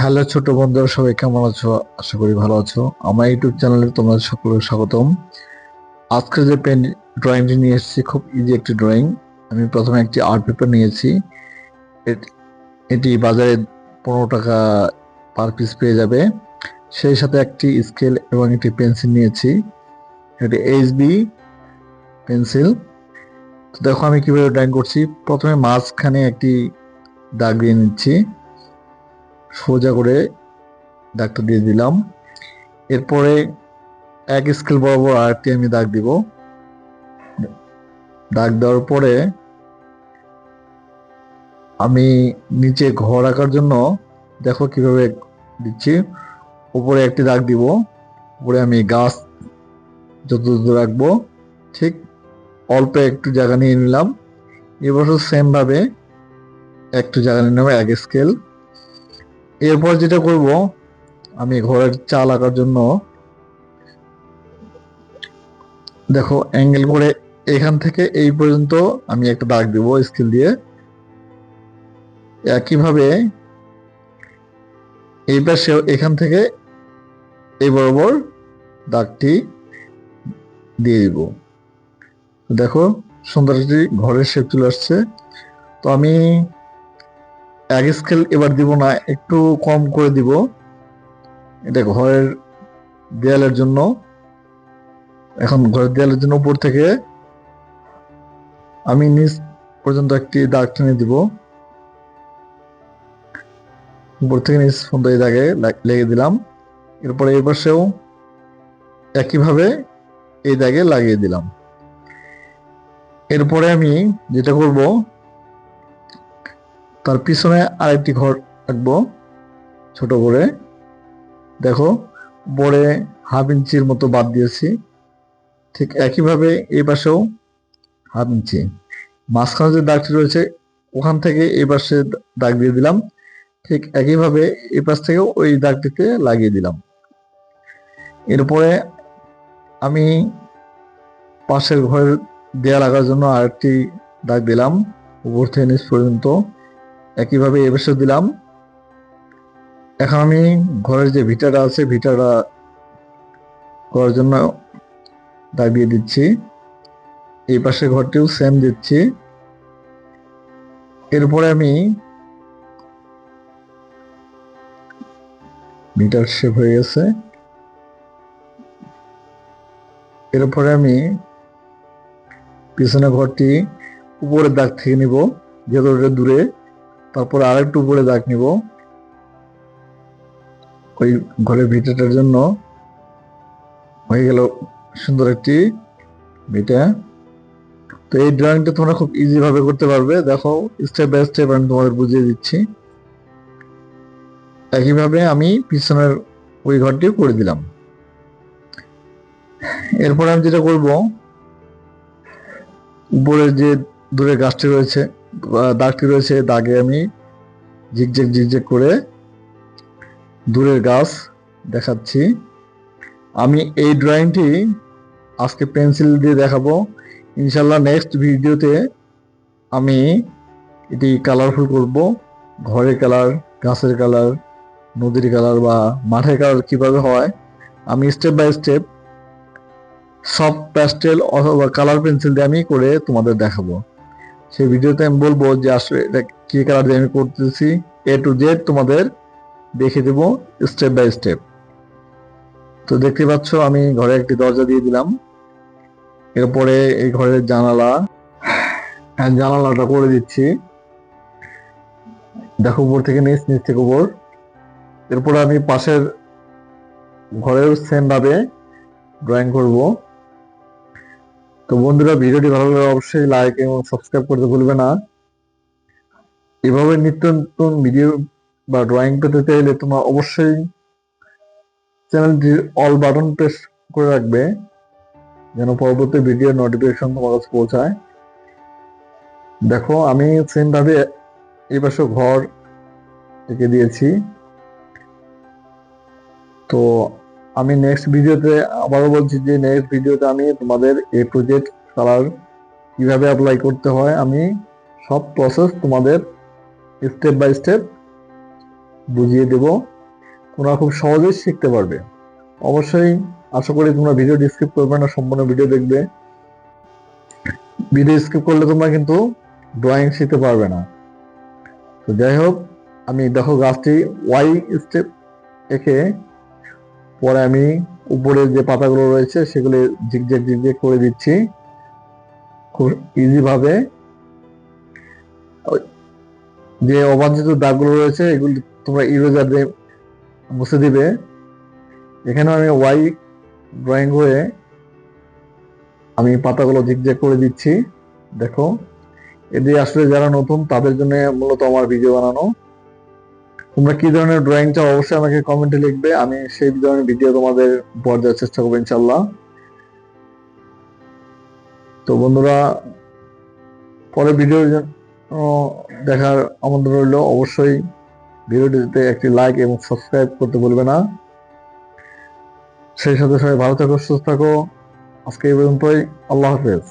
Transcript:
Hello ছোট বন্ধুরা, সবাই কেমন আছো? আশা করি ভালো আছো। আমার ইউটিউব চ্যানেলে তোমাদের সকলকে স্বাগতম। আজকে যে পেন ড্রয়িংটি নিয়ে এসেছি, খুব ইজি একটি ড্রয়িং আমি প্রথমে একটি আর্ট পেপার নিয়েছি। এট- বাজারে পনেরো টাকা পার পিস পেয়ে যাবে। সেই সাথে একটি স্কেল এবং একটি পেন্সিল নিয়েছি। এটি এইচবি পেন্সিল তো দেখো আমি কীভাবে ড্রয়িং করছি। প্রথমে মাঝখানে একটি দাগ দিয়ে নিচ্ছি। সোজা করে দাগটা দিয়ে দিলাম। এরপরে এক স্কেল বরাবর আরেকটি আমি দাগ দিব। দাগ দেওয়ার পরে আমি নিচে ঘর আঁকার জন্য দেখো কীভাবে দিচ্ছি। উপরে একটি দাগ দিব। উপরে আমি গাছ যত রাখব, ঠিক অল্প একটু জায়গা নিয়ে নিলাম। এবছর সেম ভাবে একটু জায়গা নিয়ে নেব, এক স্কেল এরপর যেটা করব, আমি ঘরের চাল আঁকার জন্য দেখো অ্যাঙ্গেল করে এখান থেকে এই পর্যন্ত আমি একটা দাগ দিব স্কেল দিয়ে। একইভাবে এই পাশে এখান থেকে এই বরাবর দাগটি দিয়ে দিব। দেখো সুন্দর একটি ঘরের শেপ চলে আসছে। তো আমি এক স্কেল এবার দিব না, একটু কম করে দিব। এটা ঘরের দেয়ালের জন্য, এখন ঘরের দেয়ালের জন্য উপর থেকে আমি নিচ পর্যন্ত একটি দাগ টেনে দিব। উপর থেকে নিচ পর্যন্ত এই দাগে লেগে দিলাম। এরপরে এই পাশেও একইভাবে এই দাগে লাগিয়ে দিলাম। এরপরে আমি যেটা করব তার পিছনে আরেকটি ঘর রাখব, ছোট করে। দেখো উপরে হাফ ইঞ্চির মতো বাদ দিয়েছি। ঠিক একইভাবে এই পাশেও হাফ ইঞ্চি। মাঝখানে যে দাগটি রয়েছে, ওখান থেকে এই পাশে দাগ দিয়ে দিলাম। ঠিক একইভাবে এই পাশ থেকেও ওই দাগটিতে লাগিয়ে দিলাম। এরপরে আমি পাশের ঘরের দেয়া লাগার জন্য আরেকটি দাগ দিলাম, উপর থেকে নিচ পর্যন্ত। একইভাবে এ পাশে দিলাম। এখন আমি ঘরের যে ভিটাটা আছে, ভিটাটা করার জন্য দাগ দিয়ে দিচ্ছি। এই পাশে ঘরটিও সেম দিচ্ছি। এরপরে আমি মিটার শেপ হয়ে গেছে। এরপরে আমি পিছনে ঘরটি উপরের দাগ থেকে নিব, যেহেতু দূরে। তারপর আরেকটু উপরে দাগ নিব। ওই ঘরের ভিটাটার জন্য হয়ে গেল সুন্দর একটি ভিটা। তো এই ড্রয়িংটা তোমরা খুব ইজি ভাবে করতে পারবে। দেখো স্টেপ বাই স্টেপ আমি তোমাদের বুঝিয়ে দিচ্ছি। একইভাবে আমি পিছনের ওই ঘরটিও করে দিলাম। এরপর আমি যেটা করব, উপরের যে দূরে গাছটি রয়েছে দাগটি রয়েছে দাগে আমি ঝিকঝেক ঝিকঝেক করে দূরের গাছ দেখাচ্ছি। আমি এই ড্রয়িংটি আজকে পেন্সিল দিয়ে দেখাবো। ইনশাল্লাহ নেক্সট ভিডিওতে আমি এটি কালারফুল করব। ঘরের কালার গাছের কালার নদীর কালার বা মাঠের কালার কীভাবে হয়, আমি স্টেপ বাই স্টেপ সব প্যাস্টেল অথবা কালার পেন্সিল দিয়ে আমি করে তোমাদের দেখাবো। সেই ভিডিওতে আমি বলব যে আসলে এটা কি কালার দিয়ে আমি করতেছি। এ টু জেড তোমাদের দেখে দেবো স্টেপ বাই স্টেপ। তো দেখতে পাচ্ছ, আমি ঘরে একটি দরজা দিয়ে দিলাম। এরপরে এই ঘরের জানালা। জানালাটা করে দিচ্ছি। দেখো, উপর থেকে নিচ নিচ থেকে উপর। এরপরে আমি পাশের ঘরেও সেম ভাবে ড্রয়িং করব। তো বন্ধুরা, ভিডিওটি ভালো লাগলে অবশ্যই লাইক এবং সাবস্ক্রাইব করতে ভুলবে না। এভাবে নিত্য নতুন ভিডিও বা ড্রয়িং পেতে চাইলে তোমরা অবশ্যই চ্যানেলটির অল বাটন প্রেস করে রাখবে, যেন পরবর্তী ভিডিও নোটিফিকেশন তোমার কাছে পৌঁছায়। দেখো, আমি সেম ভাবে এই পাশে ঘর এঁকে দিয়েছি। তো আমি নেক্সট ভিডিওতে আবারও বলছি যে নেক্সট ভিডিওতে আমি তোমাদের এ টু জেড কালার কীভাবে অ্যাপ্লাই করতে হয়, আমি সব প্রসেস তোমাদের স্টেপ বাই স্টেপ বুঝিয়ে দেব। তোমরা খুব সহজেই শিখতে পারবে। অবশ্যই আশা করি তোমরা ভিডিও স্কিপ করবে না, সম্পূর্ণ ভিডিও দেখবে। ভিডিও স্কিপ করলে তোমরা কিন্তু ড্রয়িং শিখতে পারবে না। তো যাই হোক, আমি দেখো গাছটি ওয়াই স্টেপ এঁকে পরে আমি উপরে যে পাতাগুলো রয়েছে সেগুলো জিগজ্যাগ জিগজ্যাগ করে দিচ্ছি। খুব ইজি ভাবে যে অবাঞ্ছিত দাগগুলো রয়েছে, এগুলি তোমরা ইরেজার দিয়ে মুছে দিবে। এখানেও আমি ওয়াই ড্রয়িং হয়ে আমি পাতাগুলো জিগজ্যাগ করে দিচ্ছি। দেখো এদের আসলে যারা নতুন, তাদের জন্য মূলত আমার ভিডিও বানানো। তোমরা কি ধরনের ড্রয়িং চাও অবশ্যই আমাকে কমেন্টে লিখবে। আমি সেই ধরনের ভিডিও তোমাদের উপহার দেওয়ার চেষ্টা করব ইনশাল্লাহ তো বন্ধুরা পরে ভিডিও দেখার আমন্ত্রণ রইল। অবশ্যই ভিডিওটিতে একটি লাইক এবং সাবস্ক্রাইব করতে বলবে না। সেই সাথে সবাই ভালো থাকো, সুস্থ থাকো। আজকে এই পর্যন্তই। আল্লাহ হাফেজ।